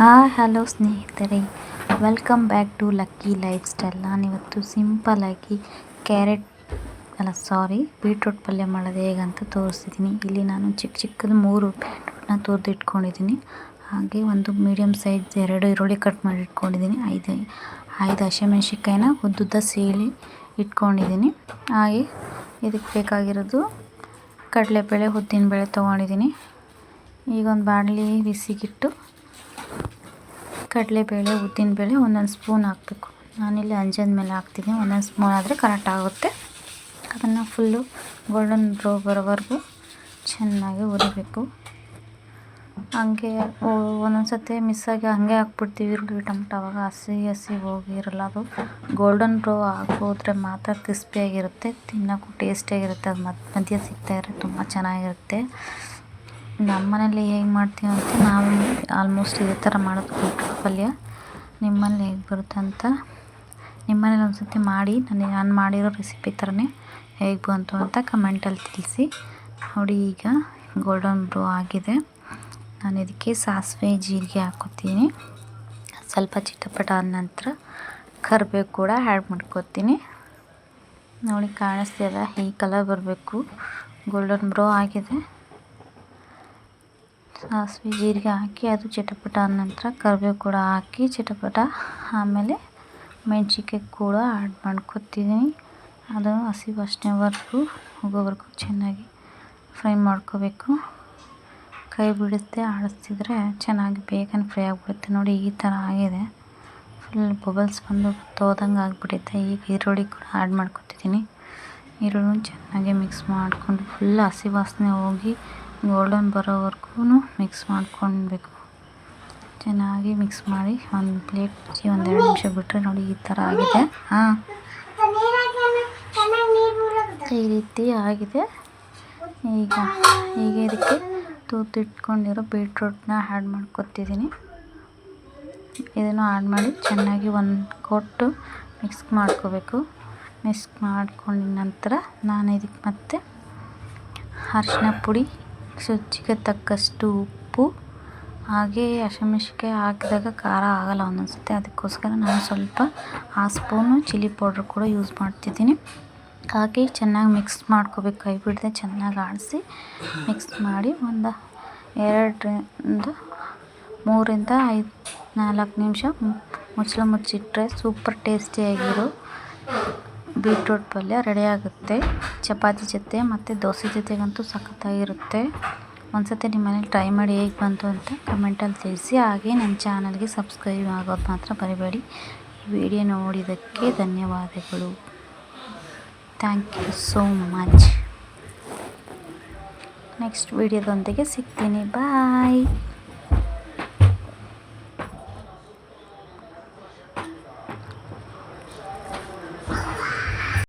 Hi, hello ಸ್ನೇಹಿತರೆ. Welcome back to lucky lifestyle ನಾನಿವತ್ತು ಸಿಂಪಲಾಗಿ ಕ್ಯಾರೆಟ್ ಅಲ್ಲ ಸಾರಿ ಬೀಟ್ರೂಟ್ ಪಲ್ಯ ಮಾಡೋದು ಹೇಗಂತ ತೋರಿಸ್ತಿದ್ದೀನಿ. ಇಲ್ಲಿ ನಾನು ಚಿಕ್ಕ ಚಿಕ್ಕದು ಮೂರು ಬೀಟ್ರೂಟ್ನ ತುರಿದು ಇಟ್ಕೊಂಡಿದ್ದೀನಿ ಹಾಗೆ ಒಂದು ಮೀಡಿಯಮ್ ಸೈಜ್ ಎರಡು ಈರುಳ್ಳಿ ಕಟ್ ಮಾಡಿ ಇಟ್ಕೊಂಡಿದ್ದೀನಿ ಐದು ಐದು ಹಸಿಮೆಣ್ಸಿನ್ಕಾಯಿನ, ಉದ್ದುದ್ದ ಸೀಳಿ ಇಟ್ಕೊಂಡಿದ್ದೀನಿ. ಹಾಗೆ ಇದಕ್ಕೆ ಬೇಕಾಗಿರೋದು ಕಡಲೆಬೇಳೆ, ಉದ್ದಿನಬೇಳೆ ತೊಗೊಂಡಿದ್ದೀನಿ. ಈಗ ಒಂದು ಬಾಣಲಿ, ಬಿಸಿಗಿಟ್ಟು ಕಡಲೆಬೇಳೆ, ಉದ್ದಿನಬೇಳೆ ಒಂದೊಂದು ಸ್ಪೂನ್ ಹಾಕಬೇಕು. ನಾನಿಲ್ಲಿ ಅಂಜದ ಮೇಲೆ ಹಾಕ್ತೀನಿ. ಒಂದೊಂದು ಸ್ಪೂನ್ ಆದರೆ ಕರೆಕ್ಟ್ ಆಗುತ್ತೆ. ಅದನ್ನು ಫುಲ್ಲು ಗೋಲ್ಡನ್ ಬ್ರೋ ಬರೋವರೆಗೂ ಚೆನ್ನಾಗಿ ಹುರಿಬೇಕು. ಹಂಗೆ ಒಂದೊಂದು ಸತಿ ಮಿಸ್ಸಾಗಿ ಹಾಗೆ ಹಾಕ್ಬಿಡ್ತೀವಿ ಈರುಳ್ಳಿ ಟೊಮಟೊ. ಅವಾಗ ಹಸಿ ಹಸಿ ಹೋಗಿರಲ್ಲ ಅದು. ಗೋಲ್ಡನ್ ಬ್ರೋ ಹಾಕೋದ್ರೆ ಮಾತ್ರ ಕ್ರಿಸ್ಪಿಯಾಗಿರುತ್ತೆ ತಿನ್ನೋಕ್ಕೂ ಟೇಸ್ಟಿಯಾಗಿರುತ್ತೆ ಅದು ಮಧ್ಯ ಮಧ್ಯ ಸಿಗ್ತಾಯಿರೋ ತುಂಬ ಚೆನ್ನಾಗಿರುತ್ತೆ. ನಮ್ಮ ಮನೇಲಿ ಹೇಗೆ ಮಾಡ್ತೀವಿ ಅಂತ ನಾವು ಆಲ್ಮೋಸ್ಟ್ ಇದೇ ಥರ ಮಾಡೋದು ಪಲ್ಯ ನಿಮ್ಮಲ್ಲಿ ಹೇಗೆ ಬರುತ್ತೆ ಅಂತ? ನಿಮ್ಮನೇಲಿ ಒಂದು ಸರ್ತಿ ಮಾಡಿ ನನಗೆ ನಾನು ಮಾಡಿರೋ ರೆಸಿಪಿ ಥರನೇ ಹೇಗೆ ಬಂತು ಅಂತ ಕಮೆಂಟಲ್ಲಿ ತಿಳಿಸಿ. ನೋಡಿ ಈಗ ಗೋಲ್ಡನ್ ಬ್ರೋ ಆಗಿದೆ. ನಾನು ಇದಕ್ಕೆ ಸಾಸಿವೆ, ಜೀರಿಗೆ ಹಾಕೋತೀನಿ. ಸ್ವಲ್ಪ ಚಿಟಪಟ ಆದ ನಂತರ ಕರಿಬೇವು ಕೂಡ ಆ್ಯಡ್ ಮಾಡ್ಕೊತೀನಿ. ನೋಡಿ ಕಾಣಿಸ್ತಿಲ್ಲ ಈ ಕಲರ್ ಬರಬೇಕು. ಗೋಲ್ಡನ್ ಬ್ರೋ ಆಗಿದೆ. ಸಾಸಿವೆ ಜೀರಿಗೆ ಹಾಕಿ ಅದು ಚಟಪಟ ಆದ ನಂತರ ಕರಿಬೇವು ಕೂಡ ಹಾಕಿ ಚಟಪಟ, ಆಮೇಲೆ ಮೆಣಸಿನ್ಕಾಯಿ ಕೂಡ ಆ್ಯಡ್ ಮಾಡ್ಕೊತೀನಿ ಅದು ಹಸಿ ವಾಸನೆವರೆಗೂ ಹೋಗೋವರೆಗೂ ಚೆನ್ನಾಗಿ ಫ್ರೈ ಮಾಡ್ಕೋಬೇಕು. ಕೈ ಬಿಡುತ್ತೆ, ಆಡಿಸ್ತಿದ್ರೆ ಚೆನ್ನಾಗಿ ಬೇಗನೆ ಫ್ರೈ ಆಗಿಬಿಡುತ್ತೆ. ನೋಡಿ ಈ ಥರ ಆಗಿದೆ. ಫುಲ್ ಬಬಲ್ಸ್ ಬಂದು ತೋದಂಗೆ ಆಗಿಬಿಟ್ಟೈತೆ ಈಗ ಈರುಳ್ಳಿ ಕೂಡ ಆ್ಯಡ್ ಮಾಡ್ಕೊತಿದ್ದೀನಿ ಈರುಳ್ಳಿ ಚೆನ್ನಾಗಿ ಮಿಕ್ಸ್ ಮಾಡಿಕೊಂಡು ಫುಲ್ ಹಸಿ ವಾಸನೆ ಹೋಗಿ ಗೋಲ್ಡನ್ ಬರೋವರೆಗೂ ಮಿಕ್ಸ್ ಮಾಡ್ಕೊಳ್ಬೇಕು. ಚೆನ್ನಾಗಿ ಮಿಕ್ಸ್ ಮಾಡಿ ಒಂದು ಪ್ಲೇಟ್ ಮುಚ್ಚಿ ಒಂದೆರಡು ನಿಮಿಷ ಬಿಟ್ಟರೆ ನೋಡಿ ಈ ಥರ ಆಗಿದೆ. ಹಾಂ. ಈ ರೀತಿ ಆಗಿದೆ. ಈಗ ಈಗ ಇದಕ್ಕೆ ತೂತಿಟ್ಕೊಂಡಿರೋ ಬೀಟ್ರೂಟ್ನ ಆ್ಯಡ್ ಮಾಡ್ಕೊತಿದ್ದೀನಿ. ಇದನ್ನು ಆ್ಯಡ್ ಮಾಡಿ ಚೆನ್ನಾಗಿ ಒಂದು ಕೊಟ್ಟು ಮಿಕ್ಸ್ ಮಾಡ್ಕೋಬೇಕು. ಮಿಕ್ಸ್ ಮಾಡ್ಕೊಂಡ ನಂತರ ನಾನು ಇದಕ್ಕೆ ಮತ್ತೆ ಅರಿಶಿನ ಪುಡಿ ರುಚಿಗೆ ತಕ್ಕಷ್ಟು ಉಪ್ಪು, ಹಾಗೆ ಹಸಿಮೆಣ್ಸಿನ್ಕಾಯಿ ಹಾಕಿದಾಗ ಖಾರ ಆಗಲ್ಲ ಸತಿ ಅದಕ್ಕೋಸ್ಕರ ನಾನು ಸ್ವಲ್ಪ ಆ ಸ್ಪೂನು ಚಿಲ್ಲಿ ಪೌಡ್ರ್ ಕೂಡ ಯೂಸ್ ಮಾಡ್ತಿದ್ದೀನಿ. ಹಾಕಿ ಚೆನ್ನಾಗಿ ಮಿಕ್ಸ್ ಮಾಡ್ಕೋಬೇಕು. ಕೈ ಬಿಡದೆ ಚೆನ್ನಾಗಿ ಆಡಿಸಿ ಮಿಕ್ಸ್ ಮಾಡಿ ಒಂದು ಎರಡರಿಂದ ಮೂರಿಂದ ಐದು ನಾಲ್ಕು ನಿಮಿಷ ಮುಚ್ಚಳ ಮುಚ್ಚಿಟ್ರೆ ಸೂಪರ್ ಟೇಸ್ಟಿಯಾಗಿರೋ ಬೀಟ್ರೂಟ್ ಪಲ್ಯ ರೆಡಿ ಆಗುತ್ತೆ. ಚಪಾತಿ ಜೊತೆ ಮತ್ತು ದೋಸೆ ಜೊತೆಗಂತೂ ಸಖತ್ತಾಗಿರುತ್ತೆ. ಒಂದು ಸತಿ ನಿಮ್ಮ ಮನೇಲಿ ಟ್ರೈ ಮಾಡಿ ಹೇಗೆ ಬಂತು ಅಂತ ಕಮೆಂಟಲ್ಲಿ ತಿಳಿಸಿ. ಹಾಗೆ ನನ್ನ ಚಾನಲ್ಗೆ ಸಬ್ಸ್ಕ್ರೈಬ್ ಆಗೋದು ಮಾತ್ರ ಬರಿಬೇಡಿ ಈ ವಿಡಿಯೋ ನೋಡಿದ್ದಕ್ಕೆ ಧನ್ಯವಾದಗಳು. Thank you so much next ವಿಡಿಯೋದೊಂದಿಗೆ ಸಿಗ್ತೀನಿ. ಬಾಯ್